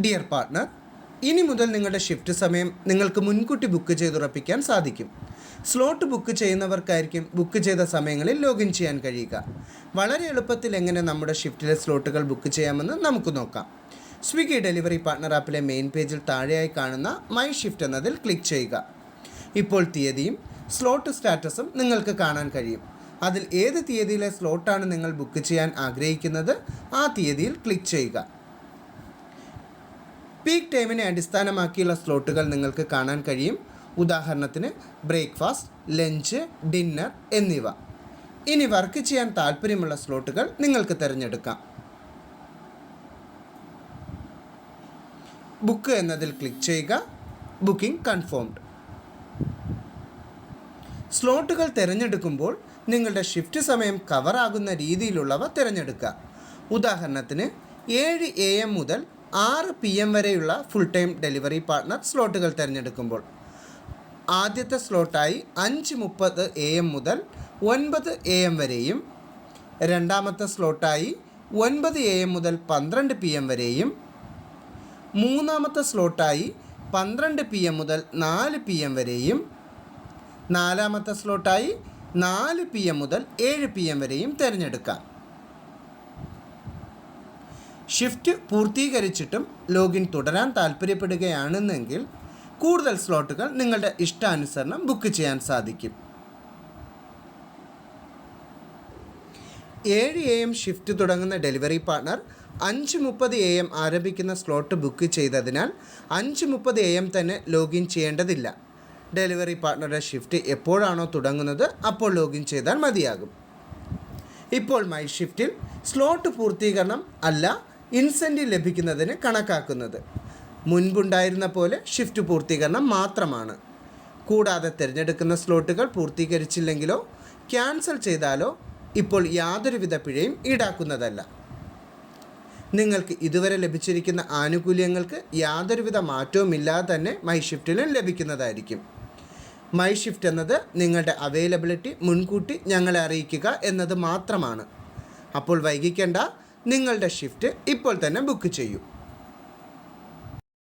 Dear partner ഇനി മുതൽ നിങ്ങളുടെ ഷിഫ്റ്റ് സമയം നിങ്ങൾക്ക് മുൻകൂട്ടി ബുക്ക് ചെയ്തുറപ്പിക്കാൻ സാധിക്കും. സ്ലോട്ട് ബുക്ക് ചെയ്യുന്നവർക്കായിരിക്കും ബുക്ക് ചെയ്ത സമയങ്ങളിൽ ലോഗിൻ ചെയ്യാൻ കഴിയുക. വളരെ എളുപ്പത്തിൽ എങ്ങനെ നമ്മുടെ ഷിഫ്റ്റിലെ സ്ലോട്ടുകൾ ബുക്ക് ചെയ്യാമെന്ന് നമുക്ക് നോക്കാം. സ്വിഗ്ഗി ഡെലിവറി പാർട്ണർ ആപ്പിലെ മെയിൻ പേജിൽ താഴെയായി കാണുന്ന മൈ ഷിഫ്റ്റ് എന്നതിൽ ക്ലിക്ക് ചെയ്യുക. ഇപ്പോൾ തീയതിയും സ്ലോട്ട് സ്റ്റാറ്റസും നിങ്ങൾക്ക് കാണാൻ കഴിയും. അതിൽ ഏത് തീയതിയിലെ സ്ലോട്ടാണ് നിങ്ങൾ ബുക്ക് ചെയ്യാൻ ആഗ്രഹിക്കുന്നത്? ആ തീയതിയിൽ ക്ലിക്ക് ചെയ്യുക. പീക്ക് ടൈമിനെ അടിസ്ഥാനമാക്കിയുള്ള സ്ലോട്ടുകൾ നിങ്ങൾക്ക് കാണാൻ കഴിയും. ഉദാഹരണത്തിന് ബ്രേക്ക്ഫാസ്റ്റ് ലഞ്ച് ഡിന്നർ എന്നിവ. ഇനി വർക്ക് ചെയ്യാൻ താല്പര്യമുള്ള സ്ലോട്ടുകൾ നിങ്ങൾക്ക് തിരഞ്ഞെടുക്കാം. ബുക്ക് എന്നതിൽ ക്ലിക്ക് ചെയ്യുക. Booking confirmed. സ്ലോട്ടുകൾ തിരഞ്ഞെടുക്കുമ്പോൾ നിങ്ങളുടെ ഷിഫ്റ്റ് സമയം കവറാകുന്ന രീതിയിലുള്ളവ തിരഞ്ഞെടുക്കുക. ഉദാഹരണത്തിന് ഏഴ് എ എം മുതൽ ആറ് പി എം വരെയുള്ള ഫുൾ ടൈം ഡെലിവറി പാർട്ട്ണർ സ്ലോട്ടുകൾ തിരഞ്ഞെടുക്കുമ്പോൾ. ആദ്യത്തെ സ്ലോട്ടായി അഞ്ച് മുപ്പത് എ എം മുതൽ ഒൻപത് എ എം വരെയും രണ്ടാമത്തെ സ്ലോട്ടായി ഒൻപത് എ എം മുതൽ പന്ത്രണ്ട് പി എം വരെയും മൂന്നാമത്തെ സ്ലോട്ടായി പന്ത്രണ്ട് പി എം മുതൽ നാല് പി എം വരെയും നാലാമത്തെ സ്ലോട്ടായി നാല് പി എം മുതൽ ഏഴ് പി എം വരെയും തിരഞ്ഞെടുക്കാം. ഷിഫ്റ്റ് പൂർത്തീകരിച്ചിട്ടും ലോഗിൻ തുടരാൻ താൽപ്പര്യപ്പെടുകയാണെന്നെങ്കിൽ കൂടുതൽ സ്ലോട്ടുകൾ നിങ്ങളുടെ ഇഷ്ടാനുസരണം ബുക്ക് ചെയ്യാൻ സാധിക്കും. ഏഴ് എ എം ഷിഫ്റ്റ് തുടങ്ങുന്ന ഡെലിവറി പാർട്ണർ അഞ്ച് മുപ്പത് എ എം ആരംഭിക്കുന്ന സ്ലോട്ട് ബുക്ക് ചെയ്തതിനാൽ അഞ്ച് മുപ്പത് എ എം തന്നെ ലോഗിൻ ചെയ്യേണ്ടതില്ല. ഡെലിവറി പാർട്ണറുടെ ഷിഫ്റ്റ് എപ്പോഴാണോ തുടങ്ങുന്നത് അപ്പോൾ ലോഗിൻ ചെയ്താൽ മതിയാകും. ഇപ്പോൾ മൈ ഷിഫ്റ്റിൽ സ്ലോട്ട് പൂർത്തീകരണം അല്ല ഇൻസെന്റീവ് ലഭിക്കുന്നതിന് കണക്കാക്കുന്നത്. മുൻപുണ്ടായിരുന്ന പോലെ ഷിഫ്റ്റ് പൂർത്തീകരണം മാത്രമാണ്. കൂടാതെ തിരഞ്ഞെടുക്കുന്ന സ്ലോട്ടുകൾ പൂർത്തീകരിച്ചില്ലെങ്കിലോ ക്യാൻസൽ ചെയ്താലോ ഇപ്പോൾ യാതൊരുവിധ പിഴയും ഈടാക്കുന്നതല്ല. നിങ്ങൾക്ക് ഇതുവരെ ലഭിച്ചിരിക്കുന്ന ആനുകൂല്യങ്ങൾക്ക് യാതൊരുവിധ മാറ്റവുമില്ലാതെ തന്നെ മൈ ഷിഫ്റ്റിലും ലഭിക്കുന്നതായിരിക്കും. മൈ ഷിഫ്റ്റ് എന്നത് നിങ്ങളുടെ അവൈലബിലിറ്റി മുൻകൂട്ടി ഞങ്ങളെ അറിയിക്കുക എന്നത് മാത്രമാണ്. അപ്പോൾ വൈകിക്കേണ്ട നിങ്ങളുടെ ഷിഫ്റ്റ് ഇപ്പോൾ തന്നെ ബുക്ക് ചെയ്യൂ.